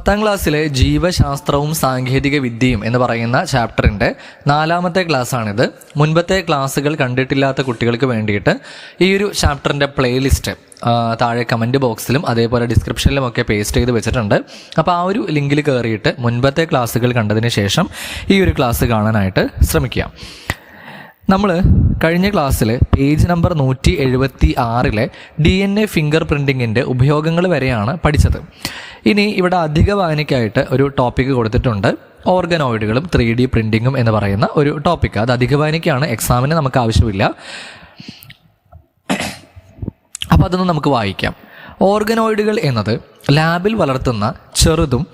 പത്താം ക്ലാസ്സിലെ ജീവശാസ്ത്രവും സാങ്കേതിക വിദ്യയും എന്ന് പറയുന്ന ചാപ്റ്ററിന്റെ നാലാമത്തെ ക്ലാസ്സാണിത്. മുൻപത്തെ ക്ലാസ്സുകൾ കണ്ടിട്ടില്ലാത്ത കുട്ടികൾക്ക് വേണ്ടിയിട്ട് ഈ ഒരു ചാപ്റ്ററിന്റെ പ്ലേലിസ്റ്റ് താഴെ കമന്റ് ബോക്സിലും അതേപോലെ ഡിസ്ക്രിപ്ഷനിലും ഒക്കെ പേസ്റ്റ് ചെയ്ത് വെച്ചിട്ടുണ്ട്. അപ്പോൾ ആ ഒരു ലിങ്കിൽ കയറിയിട്ട് മുൻപത്തെ ക്ലാസ്സുകൾ കണ്ടതിന് ശേഷം ഈ ഒരു ക്ലാസ് കാണാനായിട്ട് ശ്രമിക്കുക. നമ്മൾ കഴിഞ്ഞ ക്ലാസ്സിൽ പേജ് നമ്പർ നൂറ്റി എഴുപത്തി ആറിലെ ഡി എൻ എ ഫിംഗർ പ്രിന്റിങ്ങിന്റെ ഉപയോഗങ്ങൾ വരെയാണ് പഠിച്ചത്. ഇനി ഇവിടെ അധിക വായനയ്ക്കായിട്ട് ഒരു ടോപ്പിക്ക് കൊടുത്തിട്ടുണ്ട്. ഓർഗനോയിഡുകളും ത്രീ ഡി പ്രിന്റിങ്ങും എന്ന് പറയുന്ന ഒരു ടോപ്പിക്ക് അത് അധിക വായനയ്ക്കാണ് എക്സാമിന് നമുക്ക് ആവശ്യമില്ല. അപ്പോൾ അതൊന്ന് നമുക്ക് വായിക്കാം. ഓർഗനോയിഡുകൾ എന്നത് ലാബിൽ വളർത്തുന്ന ചെറുതും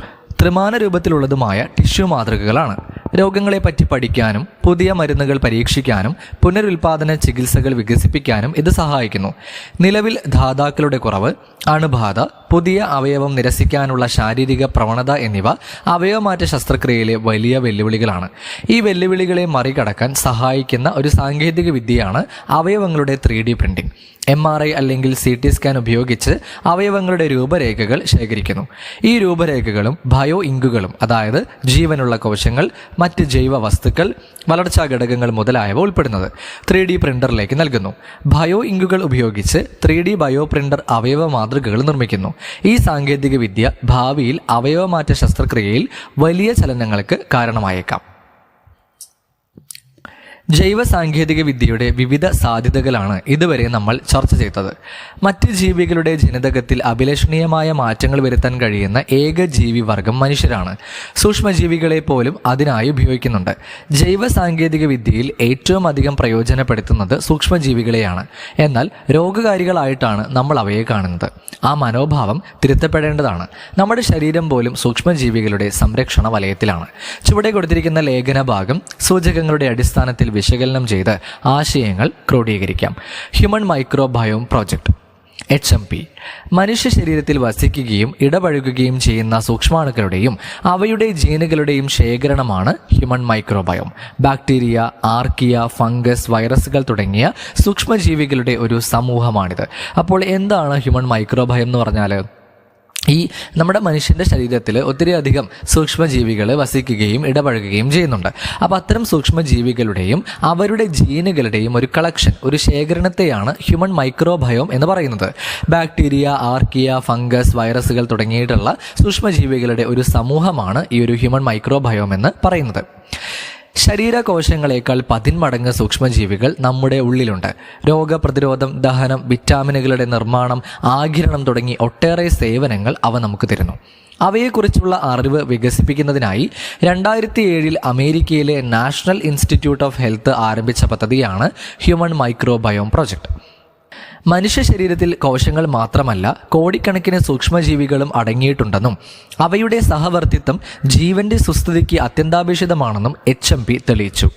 ത്രിമാന രൂപത്തിലുള്ളതുമായ ടിഷ്യൂ മാതൃകകളാണ്. രോഗങ്ങളെപ്പറ്റി പഠിക്കാനും പുതിയ മരുന്നുകൾ പരീക്ഷിക്കാനും പുനരുൽപാദന ചികിത്സകൾ വികസിപ്പിക്കാനും ഇത് സഹായിക്കുന്നു. നിലവിൽ ധാതാക്കളുടെ കുറവ് അണുബാധ പുതിയ അവയവം നിരസിക്കാനുള്ള ശാരീരിക പ്രവണത എന്നിവ അവയവമാറ്റ ശസ്ത്രക്രിയയിലെ വലിയ വെല്ലുവിളികളാണ്. ഈ വെല്ലുവിളികളെ മറികടക്കാൻ സഹായിക്കുന്ന ഒരു സാങ്കേതിക വിദ്യയാണ് അവയവങ്ങളുടെ three D printing M R I അല്ലെങ്കിൽ സി ടി സ്കാൻ ഉപയോഗിച്ച് അവയവങ്ങളുടെ രൂപരേഖകൾ ശേഖരിക്കുന്നു. ഈ രൂപരേഖകളും ബയോ ഇങ്കുകളും അതായത് ജീവനുള്ള കോശങ്ങൾ മറ്റ് ജൈവ വസ്തുക്കൾ വളർച്ചാ ഘടകങ്ങൾ മുതലായവ ഉൾപ്പെടുന്നത് ത്രീ ഡി പ്രിന്ററിലേക്ക് നൽകുന്നു. ബയോ ഇങ്കുകൾ ഉപയോഗിച്ച് ത്രീ ഡി ബയോ പ്രിന്റർ അവയവ മാതൃകകൾ നിർമ്മിക്കുന്നു. ഈ സാങ്കേതിക വിദ്യ ഭാവിയിൽ അവയവമാറ്റ ശസ്ത്രക്രിയയിൽ വലിയ ചലനങ്ങൾക്ക് കാരണമായേക്കാം. ജൈവ സാങ്കേതിക വിദ്യയുടെ വിവിധ സാധ്യതകളാണ് ഇതുവരെ നമ്മൾ ചർച്ച ചെയ്തത്. മറ്റ് ജീവികളുടെ ജനിതകത്തിൽ അഭിലഷണീയമായ മാറ്റങ്ങൾ വരുത്താൻ കഴിയുന്ന ഏക ജീവി വർഗം മനുഷ്യരാണ്. സൂക്ഷ്മജീവികളെ പോലും അതിനായി ഉപയോഗിക്കുന്നുണ്ട്. ജൈവ സാങ്കേതിക വിദ്യയിൽ ഏറ്റവും അധികം പ്രയോജനപ്പെടുത്തുന്നത് സൂക്ഷ്മജീവികളെയാണ്. എന്നാൽ രോഗകാരികളായിട്ടാണ് നമ്മൾ അവയെ കാണുന്നത്. ആ മനോഭാവം തിരുത്തപ്പെടേണ്ടതാണ്. നമ്മുടെ ശരീരം പോലും സൂക്ഷ്മജീവികളുടെ സംരക്ഷണ വലയത്തിലാണ്. ചുവടെ കൊടുത്തിരിക്കുന്ന ലേഖന ഭാഗം സൂചകങ്ങളുടെ അടിസ്ഥാനത്തിൽ വിശകലനം ചെയ്ത് ആശയങ്ങൾ ക്രോഡീകരിക്കാം. Human microbiome project H M P മനുഷ്യ ശരീരത്തിൽ വസിക്കുകയും ഇടപഴകുകയും ചെയ്യുന്ന സൂക്ഷ്മാണുക്കളുടെയും അവയുടെ ജീനുകളുടെയും ശേഖരണമാണ് human microbiome bacteria archaea fungus വൈറസുകൾ തുടങ്ങിയ സൂക്ഷ്മജീവികളുടെ ഒരു സമൂഹമാണിത്. അപ്പോൾ എന്താണ് ഹ്യൂമൻ മൈക്രോബയം എന്ന് പറഞ്ഞാൽ ഈ നമ്മുടെ മനുഷ്യന്റെ ശരീരത്തിൽ ഒത്തിരി അധികം സൂക്ഷ്മജീവികൾ വസിക്കുകയും ഇടപഴകുകയും ചെയ്യുന്നുണ്ട്. അപ്പോൾ അത്തരം സൂക്ഷ്മജീവികളുടെയും അവരുടെ ജീനുകളുടെയും ഒരു കളക്ഷൻ ഒരു ശേഖരണത്തെയാണ് ഹ്യൂമൻ മൈക്രോബയോം എന്ന് പറയുന്നത്. ബാക്ടീരിയ ആർക്കിയ ഫംഗസ് വൈറസുകൾ തുടങ്ങിയിട്ടുള്ള സൂക്ഷ്മജീവികളുടെ ഒരു സമൂഹമാണ് ഈ ഒരു ഹ്യൂമൻ മൈക്രോബയോം എന്ന് പറയുന്നത്. ശരീരകോശങ്ങളേക്കാൾ പതിന്മടങ്ങ് സൂക്ഷ്മജീവികൾ നമ്മുടെ ഉള്ളിലുണ്ട്. രോഗപ്രതിരോധം ദഹനം വിറ്റാമിനുകളുടെ നിർമ്മാണം ആഗിരണം തുടങ്ങി ഒട്ടേറെ സേവനങ്ങൾ അവ നമുക്ക് തരുന്നു. അവയെക്കുറിച്ചുള്ള അറിവ് വികസിപ്പിക്കുന്നതിനായി രണ്ടായിരത്തി ഏഴിൽ അമേരിക്കയിലെ നാഷണൽ ഇൻസ്റ്റിറ്റ്യൂട്ട് ഓഫ് ഹെൽത്ത് ആരംഭിച്ച പദ്ധതിയാണ് ഹ്യൂമൻ മൈക്രോബയോം പ്രോജക്റ്റ് മനുഷ്യ ശരീരത്തിൽ കോശങ്ങൾ മാത്രമല്ല കോടിക്കണക്കിന് സൂക്ഷ്മജീവികളും അടങ്ങിയിട്ടുണ്ടെന്നും അവയുടെ സഹവർത്തിത്വം ജീവന്റെ സുസ്ഥിതിക്ക് അത്യന്താപേക്ഷിതമാണെന്നും എച്ച് എം പി തെളിയിച്ചു.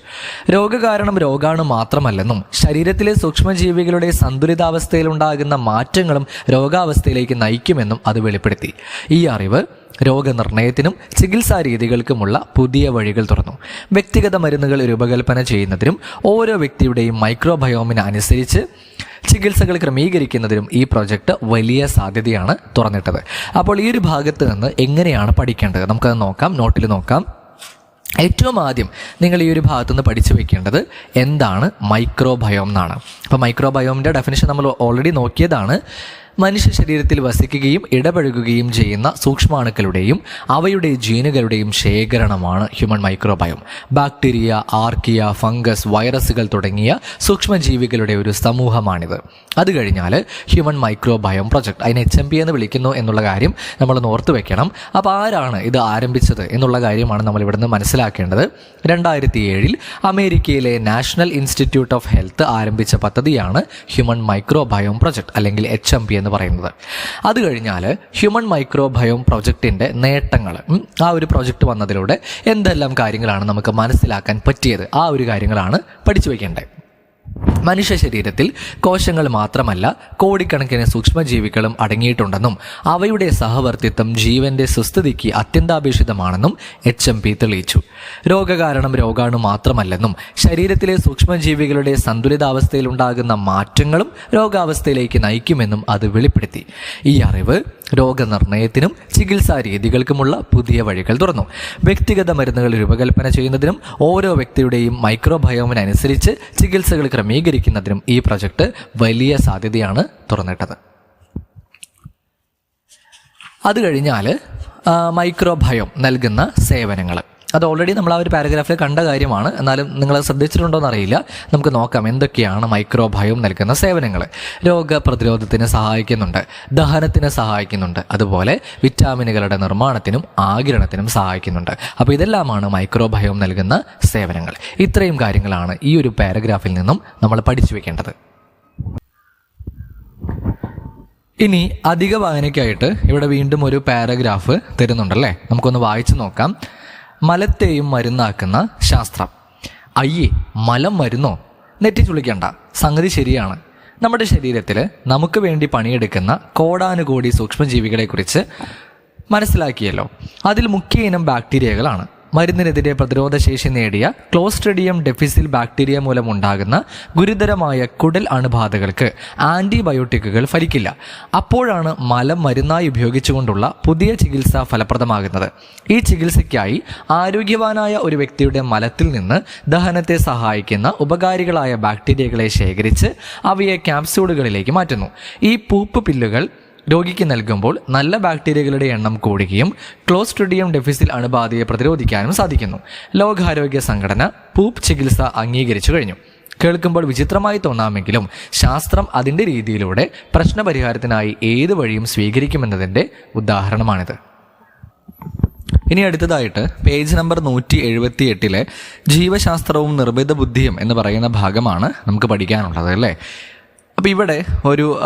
രോഗകാരണം രോഗാണു മാത്രമല്ലെന്നും ശരീരത്തിലെ സൂക്ഷ്മജീവികളുടെ സന്തുലിതാവസ്ഥയിലുണ്ടാകുന്ന മാറ്റങ്ങളും രോഗാവസ്ഥയിലേക്ക് നയിക്കുമെന്നും അത് വെളിപ്പെടുത്തി. ഈ അറിവ് രോഗനിർണയത്തിനും ചികിത്സാ രീതികൾക്കുമുള്ള പുതിയ വഴികൾ തുറന്നു. വ്യക്തിഗത മരുന്നുകൾ രൂപകൽപ്പന ചെയ്യുന്നതിനും ഓരോ വ്യക്തിയുടെയും മൈക്രോബയോമിന് അനുസരിച്ച് ചികിത്സകൾ ക്രമീകരിക്കുന്നതിനും ഈ പ്രോജക്റ്റ് വലിയ സാധ്യതയാണ് തുറന്നിട്ടത്. അപ്പോൾ ഈ ഒരു ഭാഗത്ത് നിന്ന് എങ്ങനെയാണ് പഠിക്കേണ്ടത്? നമുക്കത് നോക്കാം നോട്ടിൽ നോക്കാം. ഏറ്റവും ആദ്യം നിങ്ങൾ ഈ ഒരു ഭാഗത്തുനിന്ന് പഠിച്ചു വെക്കേണ്ടത് എന്താണ് മൈക്രോബയോം എന്നാണ്. അപ്പോൾ മൈക്രോബയോമിന്റെ ഡെഫിനേഷൻ നമ്മൾ ഓൾറെഡി നോക്കിയതാണ്. മനുഷ്യ ശരീരത്തിൽ വസിക്കുകയും ഇടപഴകുകയും ചെയ്യുന്ന സൂക്ഷ്മാണുക്കളുടെയും അവയുടെ ജീനുകളുടെയും ശേഖരണമാണ് human microbiome bacteria archaea fungus വൈറസുകൾ തുടങ്ങിയ സൂക്ഷ്മജീവികളുടെ ഒരു സമൂഹമാണിത്. അത് കഴിഞ്ഞാൽ ഹ്യൂമൻ മൈക്രോബയോം പ്രൊജക്ട് അതിനെ എച്ച് എം പി എന്ന് വിളിക്കുന്നു എന്നുള്ള കാര്യം നമ്മൾ ഓർത്ത് വെക്കണം. അപ്പോൾ ആരാണ് ഇത് ആരംഭിച്ചത് എന്നുള്ള കാര്യമാണ് നമ്മൾ ഇവിടുന്ന് മനസ്സിലാക്കേണ്ടത്. രണ്ടായിരത്തി ഏഴിൽ അമേരിക്കയിലെ നാഷണൽ ഇൻസ്റ്റിറ്റ്യൂട്ട് ഓഫ് ഹെൽത്ത് ആരംഭിച്ച പദ്ധതിയാണ് ഹ്യൂമൻ മൈക്രോബയോം പ്രൊജക്ട് അല്ലെങ്കിൽ എച്ച് എം പി എന്ന് പറയുന്നത്. അത് കഴിഞ്ഞാൽ ഹ്യൂമൻ മൈക്രോബയോം പ്രൊജക്റ്റിന്റെ നേട്ടങ്ങൾ. ആ ഒരു പ്രൊജക്റ്റ് വന്നതിലൂടെ എന്തെല്ലാം കാര്യങ്ങളാണ് നമുക്ക് മനസ്സിലാക്കാൻ പറ്റിയത്? ആ ഒരു കാര്യങ്ങളാണ് പഠിച്ചു വയ്ക്കേണ്ടത്. മനുഷ്യ ശരീരത്തിൽ കോശങ്ങൾ മാത്രമല്ല കോടിക്കണക്കിന് സൂക്ഷ്മജീവികളും അടങ്ങിയിട്ടുണ്ടെന്നും അവയുടെ സഹവർത്തിത്വം ജീവന്റെ സുസ്ഥിതിക്ക് അത്യന്താപേക്ഷിതമാണെന്നും എച്ച് എം പി തെളിയിച്ചു. രോഗകാരണം രോഗാണു മാത്രമല്ലെന്നും ശരീരത്തിലെ സൂക്ഷ്മജീവികളുടെ സന്തുലിതാവസ്ഥയിലുണ്ടാകുന്ന മാറ്റങ്ങളും രോഗാവസ്ഥയിലേക്ക് നയിക്കുമെന്നും അത് വെളിപ്പെടുത്തി. ഈ അറിവ് രോഗനിർണയത്തിനും ചികിത്സാ രീതികൾക്കുമുള്ള പുതിയ വഴികൾ തുറന്നു. വ്യക്തിഗത മരുന്നുകൾ രൂപകൽപ്പന ചെയ്യുന്നതിനും ഓരോ വ്യക്തിയുടെയും മൈക്രോബയോമിനനുസരിച്ച് ചികിത്സകൾ ക്രമീകരിക്കുന്നതിനും ഈ പ്രൊജക്ട് വലിയ സാധ്യതയാണ് തുറന്നിട്ടത്. അത് കഴിഞ്ഞാൽ മൈക്രോഭയം നൽകുന്ന സേവനങ്ങൾ അത് ഓൾറെഡി നമ്മൾ ആ ഒരു പാരഗ്രാഫിൽ കണ്ട കാര്യമാണ്. എന്നാലും നിങ്ങൾ ശ്രദ്ധിച്ചിട്ടുണ്ടോ എന്നറിയില്ല. നമുക്ക് നോക്കാം എന്തൊക്കെയാണ് മൈക്രോബയോം നൽകുന്ന സേവനങ്ങൾ രോഗപ്രതിരോധത്തിന് സഹായിക്കുന്നുണ്ട് ദഹനത്തിന് സഹായിക്കുന്നുണ്ട് അതുപോലെ വിറ്റാമിനുകളുടെ നിർമ്മാണത്തിനും ആകിരണത്തിനും സഹായിക്കുന്നുണ്ട്. അപ്പോൾ ഇതെല്ലാമാണ് മൈക്രോബയോം നൽകുന്ന സേവനങ്ങൾ. ഇത്രയും കാര്യങ്ങളാണ് ഈ ഒരു പാരഗ്രാഫിൽ നിന്നും നമ്മൾ പഠിച്ചു വെക്കേണ്ടത്. ഇനി അധിക വായനയ്ക്കായിട്ട് ഇവിടെ വീണ്ടും ഒരു പാരഗ്രാഫ് തരുന്നുണ്ടല്ലേ? നമുക്കൊന്ന് വായിച്ചു നോക്കാം. മലത്തെയും മരുന്നാക്കുന്ന ശാസ്ത്രം. അയ്യേ മലം മരുന്നോ? നെറ്റി ചുളിക്കണ്ട സംഗതി ശരിയാണ്. നമ്മുടെ ശരീരത്തിൽ നമുക്ക് വേണ്ടി പണിയെടുക്കുന്ന കോടാനുകോടി സൂക്ഷ്മജീവികളെക്കുറിച്ച് മനസ്സിലാക്കിയല്ലോ. അതിൽ മുഖ്യ ഇനം ബാക്ടീരിയകളാണ്. മരുന്നിനെതിരെ പ്രതിരോധശേഷി നേടിയ ക്ലോസ്ട്രിഡിയം ഡെഫിസിൽ ബാക്ടീരിയ മൂലമുണ്ടാകുന്ന ഗുരുതരമായ കുടൽ അണുബാധകൾക്ക് ആന്റിബയോട്ടിക്കുകൾ ഫലിക്കില്ല. അപ്പോഴാണ് മലം മരുന്നായി ഉപയോഗിച്ചുകൊണ്ടുള്ള പുതിയ ചികിത്സ ഫലപ്രദമാകുന്നത്. ഈ ചികിത്സയ്ക്കായി ആരോഗ്യവാനായ ഒരു വ്യക്തിയുടെ മലത്തിൽ നിന്ന് ദഹനത്തെ സഹായിക്കുന്ന ഉപകാരികളായ ബാക്ടീരിയകളെ ശേഖരിച്ച് അവയെ ക്യാപ്സ്യൂളുകളിലേക്ക് മാറ്റുന്നു. ഈ പൂപ്പ് പില്ലുകൾ രോഗിക്ക് നൽകുമ്പോൾ നല്ല ബാക്ടീരിയകളുടെ എണ്ണം കൂടുകയും ക്ലോസ്ട്രിഡിയം ഡെഫിസിൽ അണുബാധയെ പ്രതിരോധിക്കാനും സാധിക്കുന്നു. ലോകാരോഗ്യ സംഘടന പൂപ്പ് ചികിത്സ അംഗീകരിച്ചു കഴിഞ്ഞു. കേൾക്കുമ്പോൾ വിചിത്രമായി തോന്നാമെങ്കിലും ശാസ്ത്രം അതിന്റെ രീതിയിലൂടെ പ്രശ്നപരിഹാരത്തിനായി ഏത് വഴിയും സ്വീകരിക്കുമെന്നതിന്റെ ഉദാഹരണമാണിത്. ഇനി അടുത്തതായിട്ട് പേജ് നമ്പർ നൂറ്റി എഴുപത്തി എട്ടിലെ ജീവശാസ്ത്രവും നിർമ്മിത ബുദ്ധിയും എന്ന് പറയുന്ന ഭാഗമാണ് നമുക്ക് പഠിക്കാനുള്ളത് അല്ലേ? അപ്പോൾ ഇവിടെ ഒരു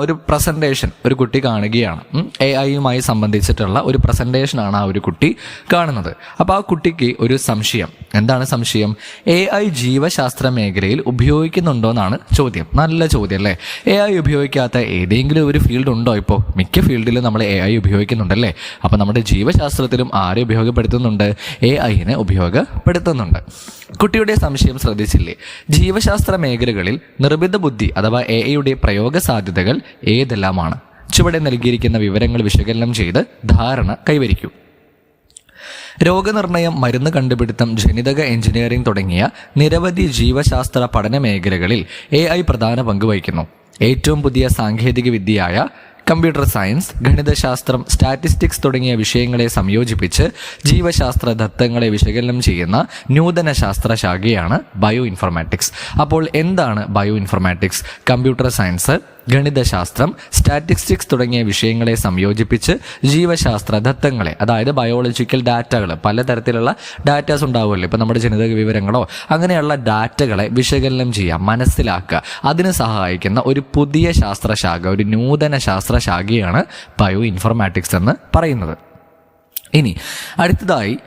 ഒരു പ്രസന്റേഷൻ ഒരു കുട്ടി കാണുകയാണ്. എ ഐയുമായി സംബന്ധിച്ചിട്ടുള്ള ഒരു പ്രസന്റേഷനാണ് ആ ഒരു കുട്ടി കാണുന്നത്. അപ്പോൾ ആ കുട്ടിക്ക് ഒരു സംശയം. എന്താണ് സംശയം? എ ഐ ജീവശാസ്ത്ര മേഖലയിൽ ഉപയോഗിക്കുന്നുണ്ടോ എന്നാണ് ചോദ്യം. നല്ല ചോദ്യം അല്ലേ? എ ഐ ഉപയോഗിക്കാത്ത ഏതെങ്കിലും ഒരു ഫീൽഡ് ഉണ്ടോ ഇപ്പോൾ മിക്ക ഫീൽഡിലും നമ്മൾ എ ഐ ഉപയോഗിക്കുന്നുണ്ടല്ലേ? അപ്പോൾ നമ്മുടെ ജീവശാസ്ത്രത്തിലും ആരെ ഉപയോഗപ്പെടുത്തുന്നുണ്ട്? എ ഐനെ ഉപയോഗപ്പെടുത്തുന്നുണ്ട്. കുട്ടിയുടെ സംശയം ശ്രദ്ധിച്ചില്ലേ? ജീവശാസ്ത്ര മേഖലകളിൽ നിർമ്മിത ബുദ്ധി അഥവാ എ ഐയുടെ പ്രയോഗ സാധ്യതകൾ ഏതെല്ലാമാണ്? ചുവടെ നൽകിയിരിക്കുന്ന വിവരങ്ങൾ വിശകലനം ചെയ്ത് ധാരണ കൈവരിക്കൂ. രോഗനിർണയം മരുന്ന് കണ്ടുപിടുത്തം ജനിതക എഞ്ചിനീയറിംഗ് തുടങ്ങിയ നിരവധി ജീവശാസ്ത്ര പഠന മേഖലകളിൽ എ ഐ പ്രധാന പങ്ക് വഹിക്കുന്നു. ഏറ്റവും പുതിയ സാങ്കേതിക വിദ്യയായ കമ്പ്യൂട്ടർ സയൻസ് ഗണിതശാസ്ത്രം സ്റ്റാറ്റിസ്റ്റിക്സ് തുടങ്ങിയ വിഷയങ്ങളെ സംയോജിപ്പിച്ച് ജീവശാസ്ത്ര ദത്തങ്ങളെ വിശകലനം ചെയ്യുന്ന നൂതന ശാസ്ത്ര ശാഖയാണ് ബയോ ഇൻഫർമാറ്റിക്സ് അപ്പോൾ എന്താണ് ബയോ ഇൻഫർമാറ്റിക്സ് കമ്പ്യൂട്ടർ സയൻസ് ഗണിതശാസ്ത്രം സ്റ്റാറ്റിസ്റ്റിക്സ് തുടങ്ങിയ വിഷയങ്ങളെ സംയോജിപ്പിച്ച് ജീവശാസ്ത്ര ദത്തങ്ങളെ അതായത് ബയോളജിക്കൽ ഡാറ്റകൾ പലതരത്തിലുള്ള ഡാറ്റാസ് ഉണ്ടാവുമല്ലോ. ഇപ്പോൾ നമ്മുടെ ജനിതക വിവരങ്ങളോ അങ്ങനെയുള്ള ഡാറ്റകളെ വിശകലനം ചെയ്യാം മനസ്സിലാക്കുക. അതിന് സഹായിക്കുന്ന ഒരു പുതിയ ശാസ്ത്രശാഖ ഒരു നൂതന ശാസ്ത്രശാഖയാണ് ബയോ ഇൻഫർമാറ്റിക്സ് എന്ന് പറയുന്നത്. ഇനി അടുത്തതായി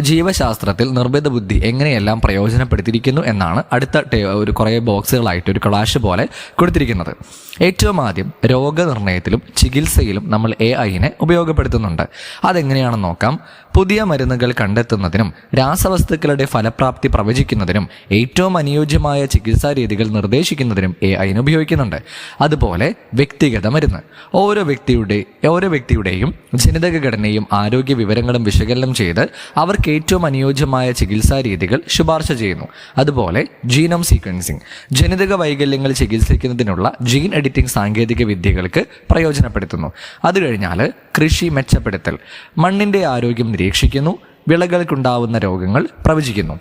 ജീവശാസ്ത്രത്തിൽ നിർമ്മിത ബുദ്ധി എങ്ങനെയെല്ലാം പ്രയോജനപ്പെടുത്തിയിരിക്കുന്നു എന്നാണ് അടുത്ത ഒരു കുറേ ബോക്സുകളായിട്ട് ഒരു ക്ലാഷ് പോലെ കൊടുത്തിരിക്കുന്നത്. ഏറ്റവും ആദ്യം രോഗനിർണയത്തിലും ചികിത്സയിലും നമ്മൾ എ ഐനെ ഉപയോഗപ്പെടുത്തുന്നുണ്ട്. അതെങ്ങനെയാണെന്ന് നോക്കാം. പുതിയ മരുന്നുകൾ കണ്ടെത്തുന്നതിനും രാസവസ്തുക്കളുടെ ഫലപ്രാപ്തി പ്രവചിക്കുന്നതിനും ഏറ്റവും അനുയോജ്യമായ ചികിത്സാ രീതികൾ നിർദ്ദേശിക്കുന്നതിനും എ ഐനെ ഉപയോഗിക്കുന്നുണ്ട്. അതുപോലെ വ്യക്തിഗത മരുന്ന്. ഓരോ വ്യക്തിയുടെ ഓരോ വ്യക്തിയുടെയും ജനിതക ഘടനയും ആരോഗ്യ വിവരങ്ങളും വിശകലനം ചെയ്ത് അവർക്ക് ഏറ്റവും അനുയോജ്യമായ ചികിത്സാ രീതികൾ ശുപാർശ ചെയ്യുന്നു. അതുപോലെ ജീനോം സീക്വൻസിംഗ് ജനിതക വൈകല്യങ്ങൾ ചികിത്സിക്കുന്നതിനുള്ള ജീൻ എഡിറ്റിംഗ് സാങ്കേതിക വിദ്യകൾക്ക് പ്രയോജനപ്പെടുത്തുന്നു. അത് കഴിഞ്ഞാൽ കൃഷി മെച്ചപ്പെടുത്തൽ മണ്ണിന്റെ ആരോഗ്യം നിരീക്ഷിക്കുന്നു വിളകൾക്കുണ്ടാവുന്ന രോഗങ്ങൾ പ്രവചിക്കുന്നു.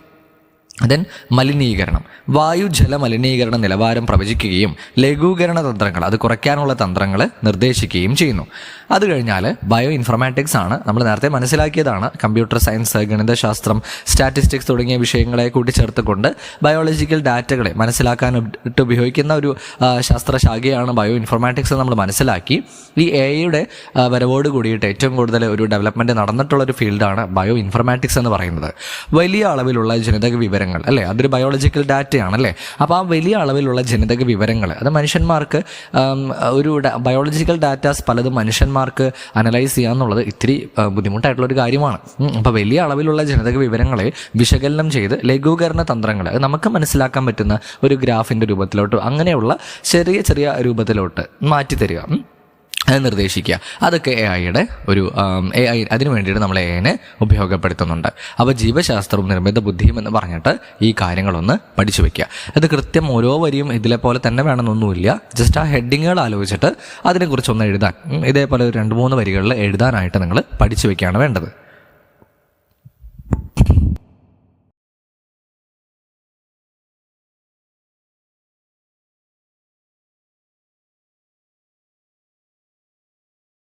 ദെൻ മലിനീകരണം. വായു ജല മലിനീകരണ നിലവാരം പ്രവചിക്കുകയും ലഘൂകരണ തന്ത്രങ്ങൾ അത് കുറയ്ക്കാനുള്ള തന്ത്രങ്ങൾ നിർദ്ദേശിക്കുകയും ചെയ്യുന്നു. അത് കഴിഞ്ഞാൽ ബയോ ഇൻഫർമാറ്റിക്സ് ആണ്. നമ്മൾ നേരത്തെ മനസ്സിലാക്കിയതാണ്. കമ്പ്യൂട്ടർ സയൻസ് ഗണിതശാസ്ത്രം സ്റ്റാറ്റിസ്റ്റിക്സ് തുടങ്ങിയ വിഷയങ്ങളെ കൂട്ടിച്ചേർത്തുകൊണ്ട് ബയോളജിക്കൽ ഡാറ്റകളെ മനസ്സിലാക്കാൻ ഇട്ട് ഉപയോഗിക്കുന്ന ഒരു ശാസ്ത്രശാഖയാണ് ബയോ ഇൻഫർമാറ്റിക്സ് നമ്മൾ മനസ്സിലാക്കി. ഈ എ ഐയുടെ വരവോട് കൂടിയിട്ട് ഏറ്റവും കൂടുതൽ ഒരു ഡെവലപ്മെന്റ് നടന്നിട്ടുള്ള ഒരു ഫീൽഡാണ് ബയോ ഇൻഫർമാറ്റിക്സ് എന്ന് പറയുന്നത്. വലിയ അളവിലുള്ള ജനിതക വിവരങ്ങൾ അല്ലേ? അതൊരു ബയോളജിക്കൽ ഡാറ്റയാണ് അല്ലേ അപ്പോൾ ആ വലിയ അളവിലുള്ള ജനിതക വിവരങ്ങൾ അത് മനുഷ്യന്മാർക്ക് ഒരു ബയോളജിക്കൽ ഡാറ്റാസ് പലതും മനുഷ്യന്മാർക്ക് അനലൈസ് ചെയ്യുക എന്നുള്ളത് ഇത്തിരി ബുദ്ധിമുട്ടായിട്ടുള്ളൊരു കാര്യമാണ്. അപ്പോൾ വലിയ അളവിലുള്ള ജനിതക വിവരങ്ങളെ വിശകലനം ചെയ്ത് ലഘൂകരണ തന്ത്രങ്ങൾ നമുക്ക് മനസ്സിലാക്കാൻ പറ്റുന്ന ഒരു ഗ്രാഫിന്റെ രൂപത്തിലോട്ട് അങ്ങനെയുള്ള ചെറിയ ചെറിയ രൂപത്തിലോട്ട് മാറ്റി തരിക ഉം. അത് നിർദ്ദേശിക്കുക. അതൊക്കെ എ ഐയുടെ ഒരു എ ഐ അതിനു വേണ്ടിയിട്ട് നമ്മൾ എ ഐനെ ഉപയോഗപ്പെടുത്തുന്നുണ്ട്. അപ്പോൾ ജീവശാസ്ത്രവും നിർമ്മിത ബുദ്ധിയും എന്ന് പറഞ്ഞിട്ട് ഈ കാര്യങ്ങളൊന്ന് പഠിച്ചു വയ്ക്കുക അത് കൃത്യം ഓരോ വരിയും ഇതിലെ പോലെ തന്നെ വേണമെന്നൊന്നുമില്ല. ജസ്റ്റ് ആ ഹെഡിങ്ങുകൾ ആലോചിച്ചിട്ട് അതിനെക്കുറിച്ചൊന്ന് എഴുതാൻ ഇതേപോലെ ഒരു രണ്ട് മൂന്ന് വരികളിൽ എഴുതാനായിട്ട് നിങ്ങൾ പഠിച്ചു വയ്ക്കുകയാണ് വേണ്ടത്.